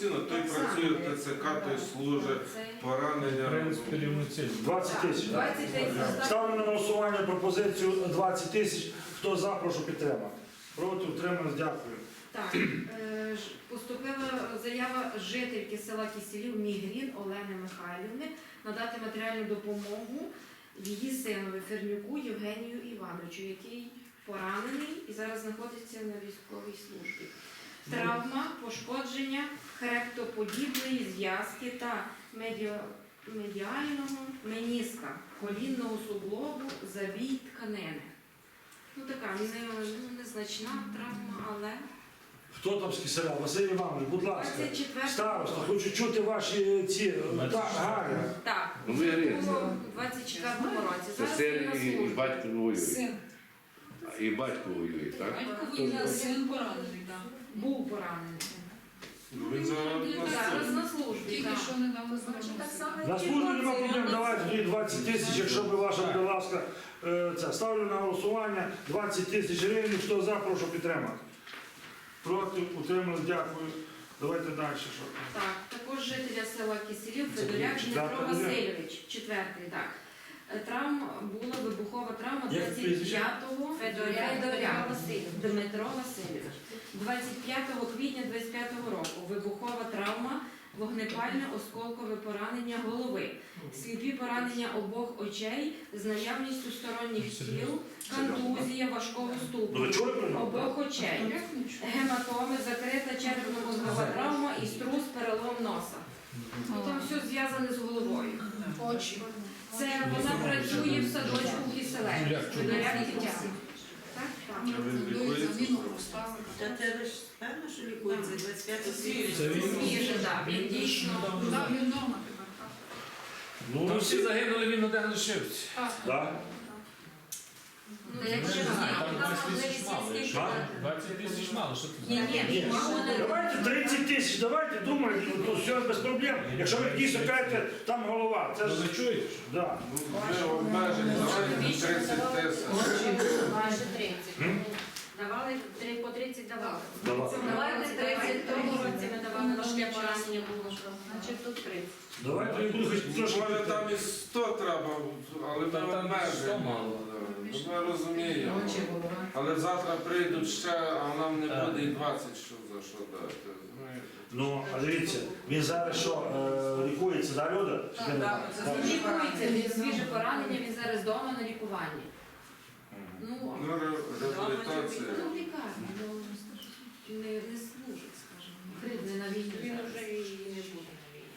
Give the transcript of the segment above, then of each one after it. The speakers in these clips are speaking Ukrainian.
рівноцінно. Той працює в. ТЦК, той служить, поранення. принципі, рівноцінно. 20 тисяч. 20 тисяч. Ставлю на голосування пропозицію 20 тисяч. Хто за, прошу підтримати. Проти утримались, дякую. Так, е, ж- поступила заява жительки села Кисілів Мігрін Олени Михайлівни надати матеріальну допомогу її синові Фернюку Євгенію Івановичу, який поранений і зараз знаходиться на військовій службі. Травма, пошкодження хребтоподібної зв'язки та медіального меніска, колінного суглобу, забій тканини. Ну така ну, незначна травма, але Хто там з Киселя? Василь Іванович, будь ласка. 24 Староста, хочу чути ваші ці. е, Так, Галя. Так, Ну, ви різні. у 24-му році. Це Зараз син на і, і службі. батько воює. Син. І батько воює, так? Батько воює, син поранений, так. Був поранений. Ну, Він зараз на Зараз службі. на службі. Тільки так. що недавно Значить, так само. На службі нема 20, проблем, давайте тоді 20 тисяч, якщо би ваша, будь ласка, е, це. Ставлю на голосування 20 тисяч гривень. Хто за, прошу підтримати. Проти, утримались, дякую. Давайте далі. Що там. Так, також жителя села Кисілів Це Федоряк Дмитро? Васильович, четвертий, так. Е, Травма була вибухова травма Як прізвище? 25-го Федоряк Федоряк Васильович. Дмитро Васильович. 25 квітня 25-го року. Вибухова травма, вогнепальне осколкове поранення голови, сліпі поранення обох очей з наявністю сторонніх тіл, контузія важкого Ну ступу обох очей. Гематоми, закрита черепно-мозгова травма і струс перелом носа. Там все зв'язане з головою. Очі. Це вона працює в садочку в Киселеві. Так. Він заміну. Та це ви ж певно, що лікується 25 Це свіжий. він Свіже, так, він дійсно. Так, він вдома тепер, так. Ну, Там ну, всі загинули, він один лишився. Так. Да. Ну, якщо Там знати, 20 тисяч мало. скільки А? дати? 20 тисяч мало, що ти Ні, ні, Ні. мало не Давайте 30 тисяч, давайте думайте, ну, то все без проблем. Якщо ви дійсно кажете, там голова, це Ну, ж. ви чуєте? Да. Ну, обмежені, давайте 30 тисяч. Майже 30. Давали три- по 30 давали. Давай. Давайте 30 тому році ми давали важке поранення було. Значить тут 30. Давайте я буду трошки. Може там і 100 треба, але Та ми там 100 обмежені. мало. Ну, Ми розуміємо. Але завтра прийдуть ще, а нам не Так. буде і 20, що за що дати. розумієте? Ну, а дивіться, він зараз що, е, лікується, да, Люда? Чи Так, не так, так? Так. Лікується, він свіже поранення, він зараз вдома на лікуванні. Ну, Ну, ре- реабілітація. ну, в лікарні, ну, не, не служить, скажімо. Не на війні. Він зараз. вже і не буде на війні.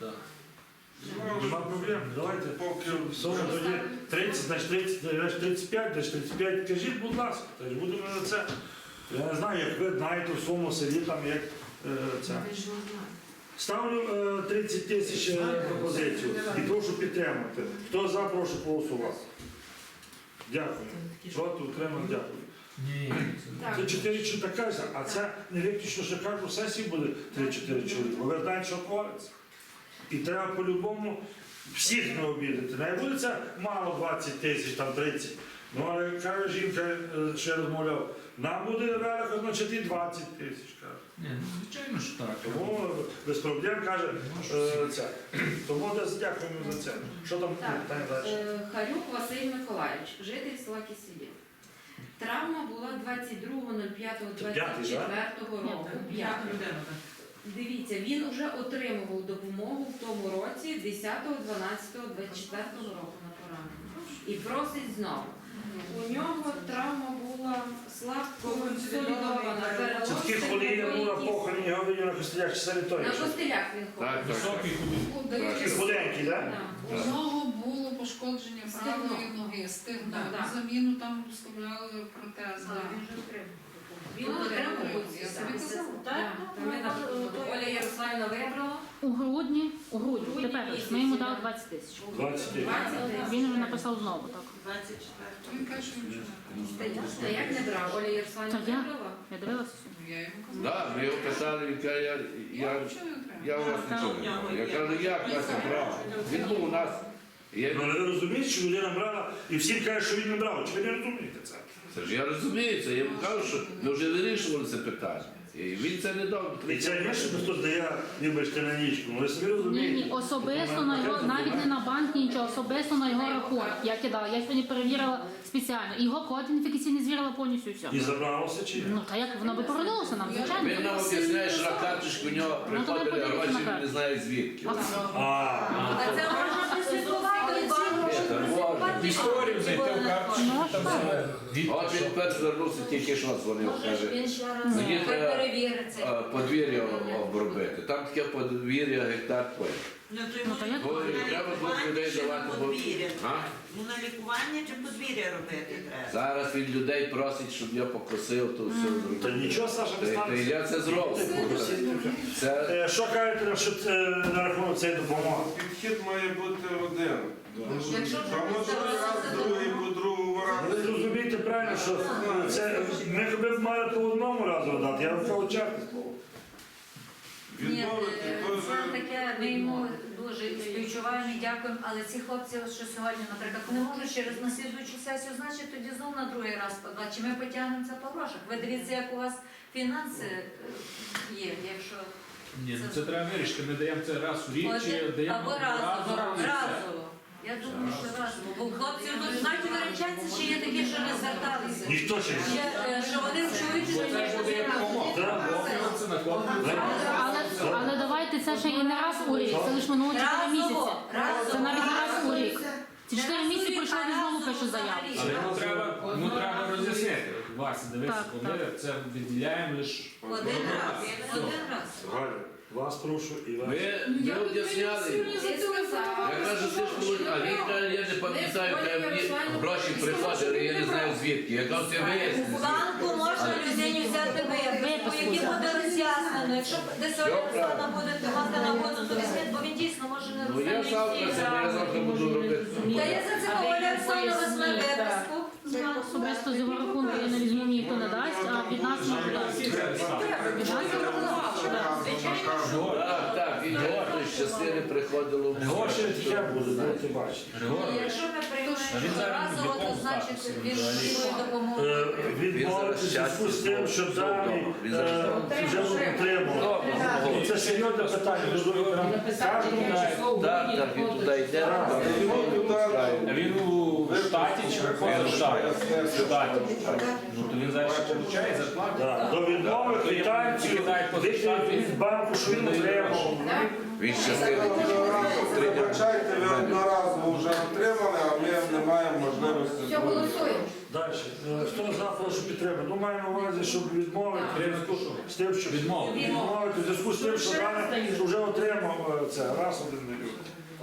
Да. Нема проблем, давайте. Поки Сома тоді 30, значить 30, значить 35, значить 35, кажіть, будь ласка, то ж будемо на це. Я не знаю, як ви знаєте в своєму селі, там як е, це. Ви ж не знаєте. Ставлю е, 30 тисяч е, пропозицію і прошу підтримати. Хто за, прошу голосувати. Дякую. Проти утримав, дякую. Ні. Це 4 чоловіка а це не виключно, що в сесії буде 3-4 чоловіка. Ви знаєте, що твориться. І треба по-любому всіх не обідати. Не буде це мало 20 тисяч, там 30. Ну, але каже жінка, е, ще розмовляв, нам буде велико значити 20 тисяч. каже. Ні, ну звичайно ж так. Тому без проблем каже е, це. Тому десь дякуємо за це. Що там Так. питання далі? Е, Харюк Василь Миколаївич, житель села Кисілів. Травма була 22.05.24 року. П'ятий. Дивіться, він вже отримував допомогу в тому році 10.12.24 року на поранення. І просить знову. У нього травма була слабко консолідована. Хвилини була стегнової кістки. похороні говорили на костелях чи санаторії. На костелях він Так, ходить. так. Високий худий. У Такі худенькі, так? Так. У нього було пошкодження Стегно. правої ноги, стигна. Да, да. Заміну там вставляли протез. Да. Він же отримав. Він Ну, я собі казала. Так, ми Оля Ярославівна вибрала. У грудні, у грудні, Грудні тепер місяці, ми йому дали 20 тисяч. 20 тисяч. Він вже написав знову, так. 24. Він каже, що нічого не Та як не брав? Оля Ярославівна Та я. Я дивилася. Ну, Я йому казала. Да, ми його питали, він каже, я, Я я, не у вас нічого не маю. Я кажу, як Вася брав? Він був у нас. Я, Ну, але ви розумієте, що людина брала, і всім кажуть, що він не брав. Чи ви не розумієте це? Це ж я розумію, це я йому кажу, що ми вже вирішували це питання. І він це не дав. І це не що хтось дає, вибачте, на нічку. Ви собі Ні, розумієте? ні, особисто на його, навіть не на банк, нічого, особисто на його рахунок. Я кидала, я сьогодні перевірила спеціально. Його код ідентифікаційний звірила повністю все. І забралося чи ні? Ну, та як воно би повернулося нам, звичайно. Він нам об'ясняє, що на карточку в нього Ну, то ви приходили подивіться гроші, на він карту. не знає звідки. А, А це можна підслідкувати банк. Історію зайти в карту, Ну, там все От він перш звернувся, тільки що дзвонив, каже, Він ще раз Мені треба- перевіриться. «А, подвір'я обробити. Там таке подвір'я гектар поле. Ну, то Ну, то Говорю, на треба двох лікування людей чи на давати, бо- подвір'я? А? Ну, на лікування чи подвір'я робити треба? Зараз він людей просить, щоб я покосив, то все зробив. нічого, Саша, не Та- та станеться. Я це зроблю. Це Е, Що кажете що це, на рахунок цієї допомоги? Підхід має бути один. Якщо вже раз, другий по другому Ви разу. зрозумієте правильно, що це ми б мали по одному разу дати, я вам кажу чесне слово. Відмовити Ні, теж. це таке, ми йому дуже співчуваємо і дякуємо, але ці хлопці, от що сьогодні, наприклад, не можуть через наслідуючу сесію, значить тоді знов на другий раз подати. Чи ми потягнемо це по грошах? Ви дивіться, як у вас фінанси е, є, якщо Ні, ну це треба вирішити. Ми даємо це раз у рік чи даємо або і все. разово. Я думаю, що разово. Бо хлопці тут знаєте, виручаться, чи є такі, що не зверталися. Ніхто ще не Ще, е, Що вони чують, що Бо це буде як помог. Це? Але, але давайте це ще і не раз у рік, це лише минуло 4 місяці. разово, разово. Це навіть не раз у рік. Ці 4 місяці пройшло, він знову пише заяву. Але ну треба, ну треба роз'яснити. Вася, дивися, Так, коли це виділяємо лише Один раз, один раз. Галя, вас прошу і вас. ми, ми об'ясняли. Я кажу, ти ж були, а він каже, я не пам'ятаю, де мені гроші приходили, я не знаю звідки. Я кажу, ти В виясни. банку можна людині взяти виписку, які буде роз'яснено. Якщо десь Олександра буде мати нагоду, то візьміть, бо він дійсно може не Ну я завтра це, я завтра буду робити. Та я за це Оля Оксана Особисто з його рахунку я не візьму, ніхто не дасть, а від нас дасть. Від говорить, що частини приходило. Гроші таке буде, будете бачити. Якщо ми приймемо разово, в то значить він допомогу. Е, в зв'язку з тим, що Він е, вже отримав. Це серйозне питання. Так, так, він туди йде. він у штаті чи в штаті? Ну то він зараз получає зарплату. До відмови квитанцію від банку, що він отримав. Він. Вибачайте, ви одноразово вже отримали, а ми не маємо можливості. Все, голосуємо. Далі. Е, Хто за, прошу підтримати. Ну, маємо на увазі, щоб відмовити з тим, що Відмовити. відмовити в зв'язку з тим, що вже отримав е, це раз один мільйон.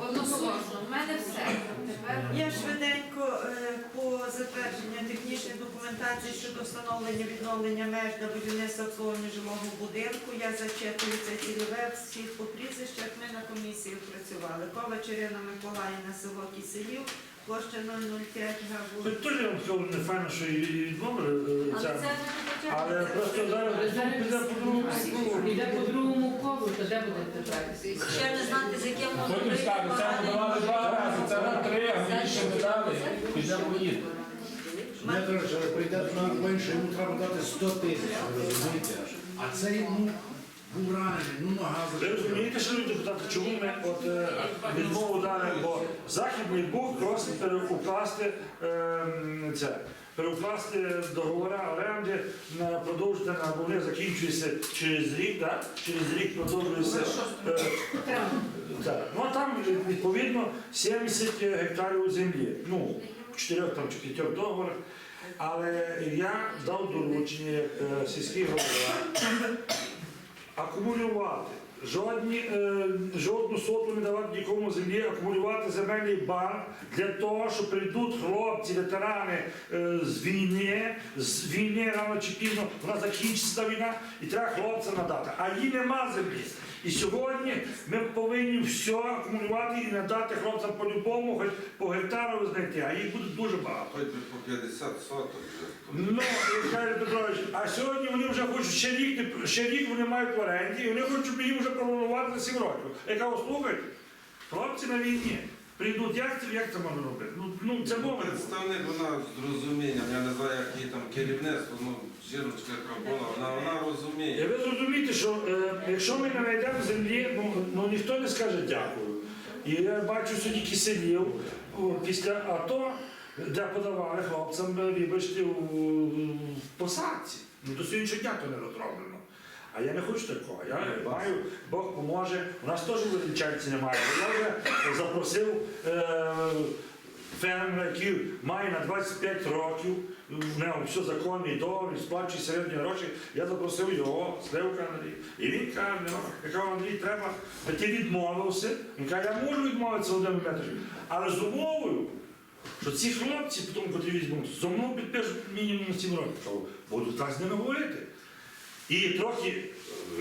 Одноголосно. В мене все. Тепер Я швиденько е, по затвердженню технічної документації щодо встановлення відновлення меж для будівництва обслуговування жилого будинку. Я зачитую це цільове всіх по прізвищах. Ми на комісії працювали. Ковач Ірина Миколаївна, село Киселів, площа 005 га Хоч теж я вам сказав, не файно, що і і відмовили е, Але це. це не. Але просто зараз піде по другому кругу. Іде по другому колу, то де буде тепер? Ще не знати, з яким може Потім прийти скажуть, це поганий подавали два рази, це на три, а мені ще не дали. Підемо поїдемо. Не коротше, прийде на менше, йому треба дати 100 тисяч, ви розумієте? А це йому був ранений, ну нога Ви розумієте, що депутати, чому ми от е, відмову дали, бо Західний Буг просить переукласти ем, це. Переукласти договори оренди на продовжити на бо вони закінчуються через рік, так? Через рік продовжується. е. Ну а там відповідно 70 гектарів землі. Ну, в чотирьох там чи п'ятьох договорах. Але я дав доручення е, голова акумулювати. Жодні, е, жодну соту не давати нікому землі, акумулювати земельний банк для того, що прийдуть хлопці, ветерани е, з війни, з війни рано чи пізно, вона закінчиться війна, і треба хлопцям надати. А їй нема землі. І сьогодні ми повинні все акумулювати і надати хлопцям по-любому, хоч по гектару знайти, а їх буде дуже багато. Хоч би по 50 соток. Ну, Михайло Петрович, а сьогодні вони вже хочуть ще рік, не- ще рік вони мають в оренді, і вони хочуть, щоб їм вже пролонувати на 7 років. Я кажу, слухайте, хлопці на війні прийдуть, як це, як це можна робити? Ну, ну це Ну, момент. Представник вона з розумінням, я не знаю, як її там керівництво, ну жіночка, яка була, вона, вона І ви зрозумієте, що е, якщо ми не знайдемо землі, ну, ну ніхто не скаже дякую. І я бачу сьогодні киселів о, після АТО, де подавали хлопцям, е, вибачте, у, в посадці. Ну до сьогоднішнього дня то не розроблено. А я не хочу такого. Я маю, Бог поможе. У нас теж Величанці немає. Я вже запросив е, фермера, який має на 25 років, в нього все законний договір, сплачує середні гроші. Я запросив його, Сливка Андрій. І він каже, «Ну, я кажу, Андрій, треба, а ти відмовився. Він каже, я можу відмовитися Володимир Петрович, але з умовою, що ці хлопці, потім, коли візьмуть, зо мною підпишуть мінімум 7 років. Кажу, Буду так з ними говорити. І трохи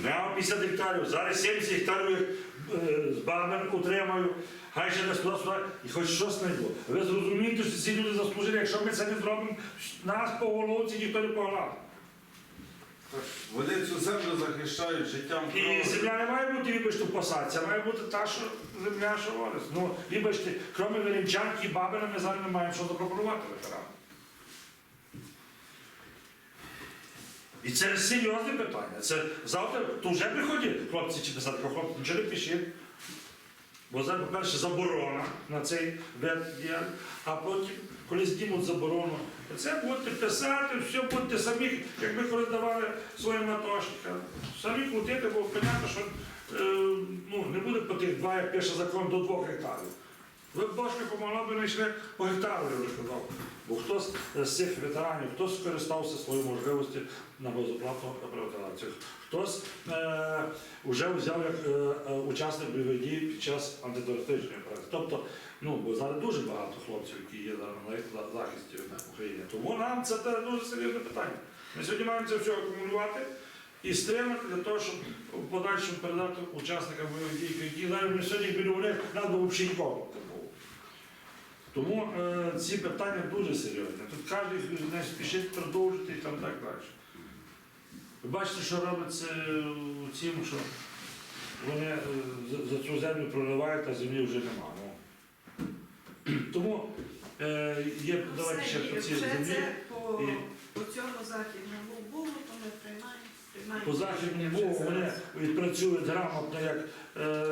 нема 50 гектарів, зараз 70 гектарів е, з бабин утримаю, хай ще десь сюди, і хоч щось знайду. Ви зрозумієте, що ці люди заслужили, якщо ми це не зробимо, нас по головці ніхто не погладить. Вони цю землю захищають життям І земля не має бути, вибачте, а має бути та, що земля, що ворес. Ну, вибачте, крім Веренчанки і Бабина, ми зараз не маємо що запропонувати ветеранам. І це серйозне питання. Це завтра, то вже приходять хлопці чи писати, хлопці, нічого не пишіть. Бо зараз, по-перше, заборона на цей вид діяльність, а потім, коли знімуть заборону, це будете писати, все будете самі, як ми коли давали своїм атошникам, самі крутити, бо понятно, що е, ну, не буде по тих два, як пише закон, до двох гектарів. Ви б бошки помогла би знайшли по гектару, я вже. Бо хтось з цих ветеранів, хтось скористався своєю можливості на безоплатну приватизацію. Хтось е, вже взяв як е, е, учасник бойових дій під час антитерористичної операції. Тобто, ну, бо зараз дуже багато хлопців, які є зараз на захисті в Україні. Тому нам це дуже серйозне питання. Ми сьогодні маємо це все акумулювати і стримати для того, щоб в подальшому передати учасникам бойових дій, які ми сьогодні біля них нас би взагалі нікого. Тому е, ці питання дуже серйозні. Тут кожен не спішить продовжити і там так далі. Ви бачите, що робиться у цім, що вони е, за, цю землю проливають, а землі вже нема. Ну. Тому е, є, давайте ще по цій землі. по, І- по цьому західному було, то ми приймаємо. По рішення Богу вони відпрацюють грамотно, як е,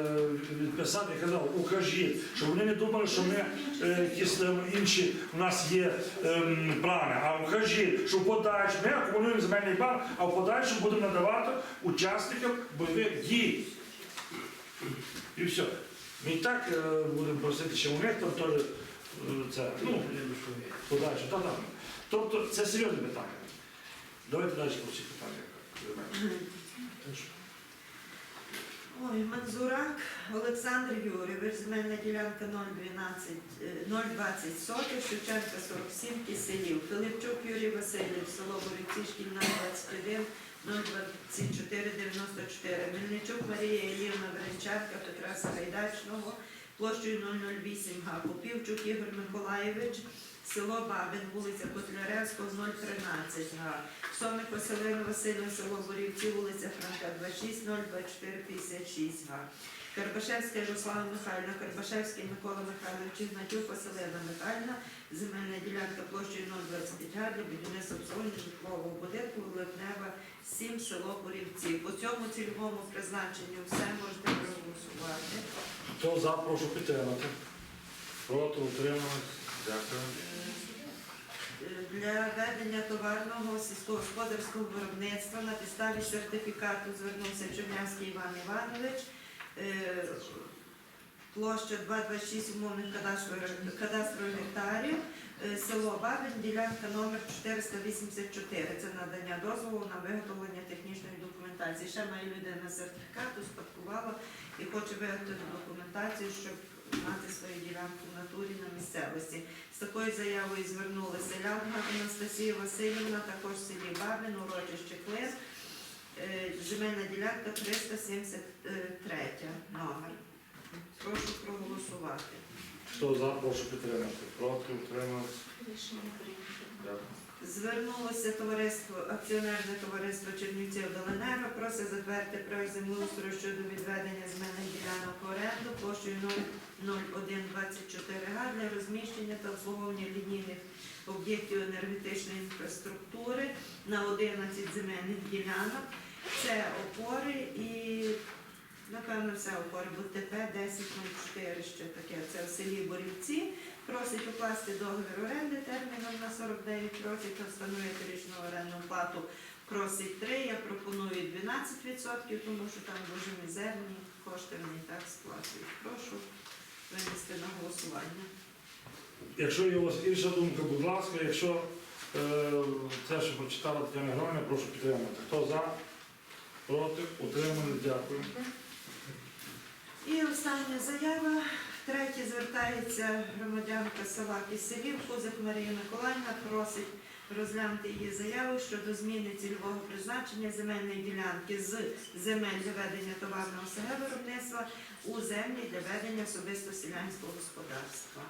відписати, казав, укажіть, щоб вони не думали, що ми е, якісь там інші у нас є ем, плани. А укажіть, що в подальшому ми акумулюємо земельний банк, а в подальшому будемо надавати учасникам бойових дій. І все. Ми і так е, будемо просити, що у них там теж е, це, ну, подальше. Та, та. Тобто це серйозне питання. Давайте далі по всіх питаннях. Ой, Манзурак Олександр Юрійович, земельна ділянка 012, е, 020 сотих, Шевченка 47, Киселів. Филипчук Юрій Васильович, село Борівці, шкільна 21, 024, 94. Мельничук Марія Єлівна Веренчатка, Петра Сагайдачного, площею 008 га. Попівчук Ігор Миколаєвич, село Бабин, вулиця Котляревського, 013 га. Сомик Василина Васильівна, село Борівці, вулиця Франка, 26, 024, 56 га. Карбашевська Ярослава Михайлівна, Карбашевський Микола Михайлович, Ігнатюк Василина Михайлівна, земельна ділянка площею 025 га для будівництва обслуговування житлового будинку Липнева, 7, село Борівці. По цьому цільовому призначенню все можете проголосувати. Хто за, прошу підтримати. Проти, утримались. Дякую. Е, Для ведення товарного сільськогосподарського виробництва на підставі сертифікату звернувся Чернявський Іван Іванович. Е, Площа 226 умовних кадастрових гектарів. Е, Село Бабин, ділянка номер 484. Це надання дозволу на виготовлення технічної документації. Ще має людина сертифікат, успадкувала і хоче виготовити документацію, щоб мати свою ділянку в натурі на місцевості. З такою заявою звернулася Лягна Анастасія Васильівна, також в селі Бабин, урочище Клин. Е, Земельна ділянка 373 номер. Прошу проголосувати. Хто за, прошу підтримати. Проти, утримались. Дякую. Звернулося товариство, акціонерне товариство Чернівці Обленерго, просить затвердити проект землеустрою щодо відведення земельних ділянок в оренду площею 0 0124 га для розміщення та обслуговування лінійних об'єктів енергетичної інфраструктури на 11 земельних ділянок. Це опори і, напевно, все опори, бо ТП 1004 ще таке. Це в селі Борівці. Просить укласти договір оренди терміном на 49 років та встановити річну орендну плату. Просить 3, я пропоную 12%, тому що там дуже мізерні кошти вони і так сплачують. Прошу винести на голосування. Якщо є у вас інша думка, будь ласка, якщо е, це, що прочитала Тетяна Григорівна, прошу підтримати. Хто за? Проти? Утримали? Дякую. І остання заява. Третє звертається громадянка села Киселів, Кузик Марія Миколаївна, просить розглянути її заяву щодо зміни цільового призначення земельної ділянки з земель для ведення товарного СГ виробництва у землі для ведення особисто селянського господарства.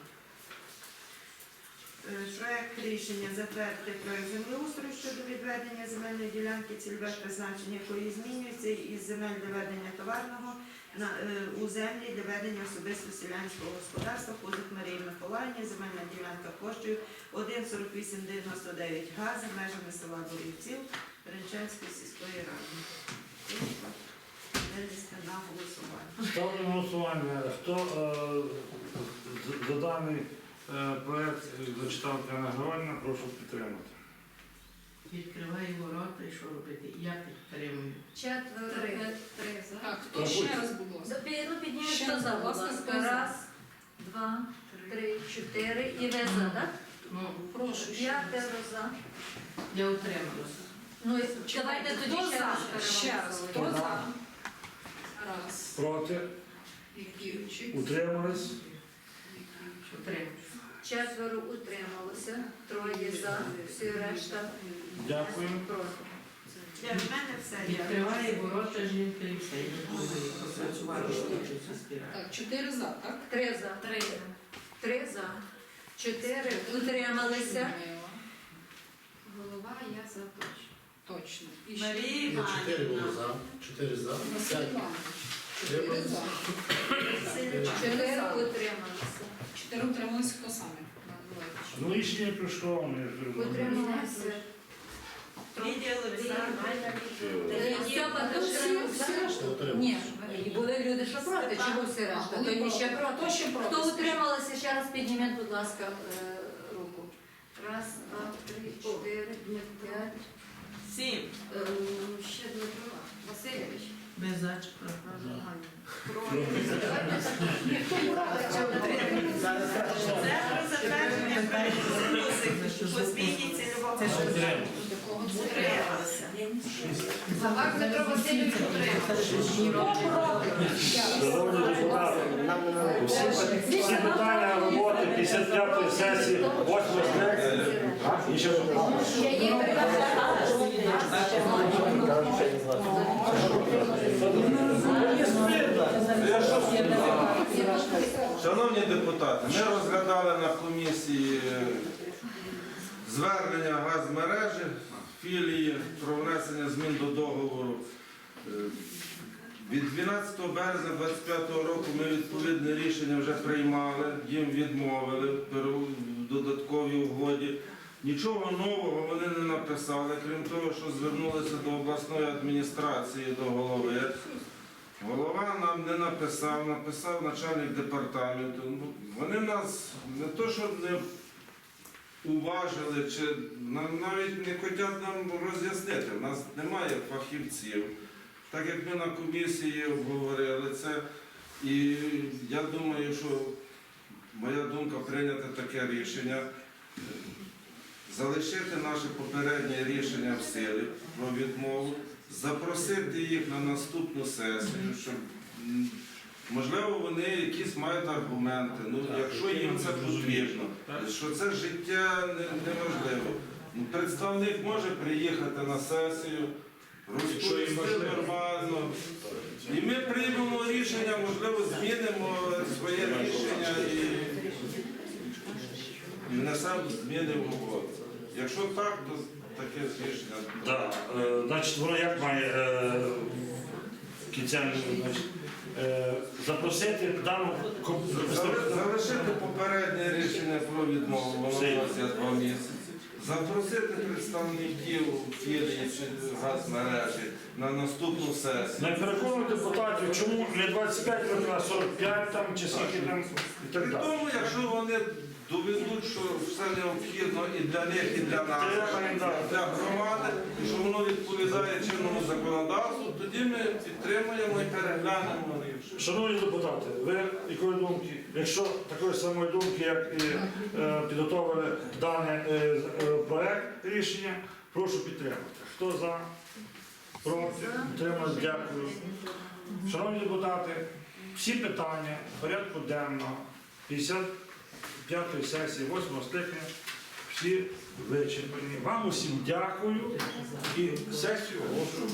Е, Проект рішення затвердити проект землеустрою щодо відведення земельної ділянки, цільове призначення якої змінюється із земель для ведення товарного на, е, у землі для ведення особисто селянського господарства Кузик Марії Миколаївні, земельна ділянка площею 1,4899 га за межами села Борівців Ренчанської сільської ради. Голосування. Ставлю на голосування. Хто е, за даний е, проект зачитав Тетяна Григорівна, прошу підтримати. Відкриваю ворота і що робити? Я підтримую. Четверо. Три. Три за. Так, хто ще раз, будь ласка? Ну, підніміть, Ще хто за, будь будь ласка, ласка. хто? Раз, два, три, чотири. І ви за, так? Ну, Прошу ще. П'ятеро за. я утрималася. Ну, і давайте тоді Хто ще за? раз Ще раз, хто переголосуємо. за? Раз. Проти? Утримались? Четверо утрималося, троє за, всі решта. Дякую. проти. Для мене все. Відкриває ворота і все. Що хочеться. Так, чотири за, так? Три за. Три. Три за. Чотири утрималися. Голова, я за точно. Точно. І ще Марія Ні, чотири було Іванівна. за. Чотири за. П'ять. Чотири за. Чотири утрималися. Утрималися хто саме? Ну, рішення прийшло. ми. Лідія. Утримались. Ні, і були люди, що проти, чому всі решта? То ні ще проти. Хто утрималися, ще раз підніміть, будь ласка, е, руку. Раз, два, три, чотири, п'ять. Сім. Е, Ще Дмитро Васильович. Без. Це про затвердження. До кого це? Депутати, всі, всі питання роботи 55-ї сесії 8 скликання. І ще Я що сказав? Шановні депутати, ми розглядали на комісії е, звернення газмережі філії про внесення змін до договору. Е, Від 12 березня 2025 року ми відповідне рішення вже приймали, їм відмовили в додатковій угоді. Нічого нового вони не написали, крім того, що звернулися до обласної адміністрації, до голови. Голова нам не написав, написав начальник департаменту. Ну, Вони нас не то, що не уважили, чи навіть не хочуть нам роз'яснити. У нас немає фахівців. Так як ми на комісії обговорили це, і я думаю, що моя думка прийняти таке рішення. Залишити наше попереднє рішення в силі про відмову, запросити їх на наступну сесію, щоб можливо вони якісь мають аргументи. Ну, якщо їм це потрібно, що це життя неможливо. Ну, представник може приїхати на сесію, розповісти нормально. І ми приймемо рішення, можливо, змінимо своє рішення і внесемо зміни в угоду. Якщо так, то таке рішення. Да, е, значить, воно як має е, кінця, значить, е, запросити дану ком- Залишити залишити попереднє рішення про відмову, воно у Все. є два місяці. Запросити представників філії чи газмережі на наступну сесію. Не переконуй депутатів, чому не 25 років, а 45 там, чи скільки там і так далі. тому, якщо вони доведуть, що все необхідно і для них, і для нас, для громади, і що воно відповідає чинному законодавству, тоді ми підтримуємо і переглянемо. все. Шановні депутати, ви якої думки? Якщо такої самої думки, як і е, підготовили даний е, е, проект рішення, прошу підтримати. Хто за? Проти? Підтримати, дякую. Шановні депутати, всі питання порядку денного 55-ї сесії, 8 скликання, всі вичерпані. Вам усім дякую і сесію оголошую.